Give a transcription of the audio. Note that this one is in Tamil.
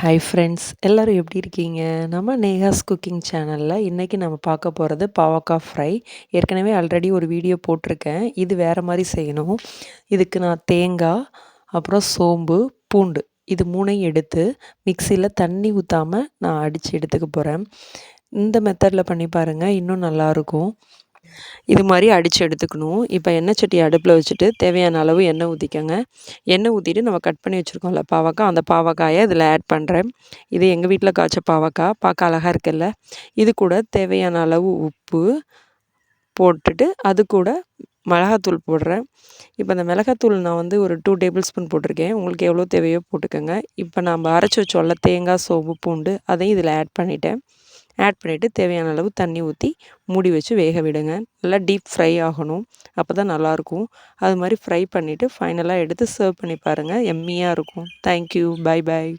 ஹாய் ஃப்ரெண்ட்ஸ் எல்லோரும் எப்படி இருக்கீங்க? நம்ம நேஹாஸ் குக்கிங் சேனலில் இன்றைக்கி நம்ம பார்க்க போகிறது பாவக்காய் ஃப்ரை ஏற்கனவே ஆல்ரெடி ஒரு வீடியோ போட்டிருக்கேன். இது வேறு மாதிரி செய்யணும். இதுக்கு நான் தேங்காய் அப்புறம் சோம்பு பூண்டு இது மூணையும் எடுத்து மிக்சியில் தண்ணி ஊற்றாமல் நான் அடித்து எடுத்துக்க போகிறேன் இந்த மெத்தடில் பண்ணி பாருங்கள் இன்னும் நல்லாயிருக்கும் இது மாதிரி அடித்து எடுத்துக்கணும். இப்போ எண்ணெய் சட்டி அடுப்பில் வச்சுட்டு தேவையான அளவு எண்ணெய் ஊற்றிக்கோங்க எண்ணெய் ஊற்றிட்டு நம்ம கட் பண்ணி வச்சுருக்கோம்ல பாவக்காய் அந்த பாவக்காயை இதில் ஆட் பண்ணுறேன் இது எங்கள் வீட்டில் காய்ச்ச பாவக்காய் பார்க்க அழகாக இருக்குல்ல. இது கூட தேவையான அளவு உப்பு போட்டுட்டு அது கூட மிளகாத்தூள் போடுறேன். இப்போ அந்த மிளகாத்தூள் நான் வந்து ஒரு டூ டேபிள் ஸ்பூன் போட்டிருக்கேன். உங்களுக்கு எவ்வளோ தேவையோ போட்டுக்கோங்க. இப்போ நம்ம அரைச்சி வச்சோம்ல தேங்காய் சோம்பு பூண்டு அதையும் இதில் ஆட் பண்ணிவிட்டேன் ஆட் பண்ணிவிட்டு தேவையான அளவு தண்ணி ஊற்றி மூடி வச்சு வேக விடுங்க. நல்லா டீப் ஃப்ரை ஆகணும். அப்போ தான் நல்லாயிருக்கும். அது மாதிரி ஃப்ரை பண்ணிவிட்டு ஃபைனலாக எடுத்து சர்வ் பண்ணி பாருங்கள் எம்மியாக இருக்கும். Thank you bye bye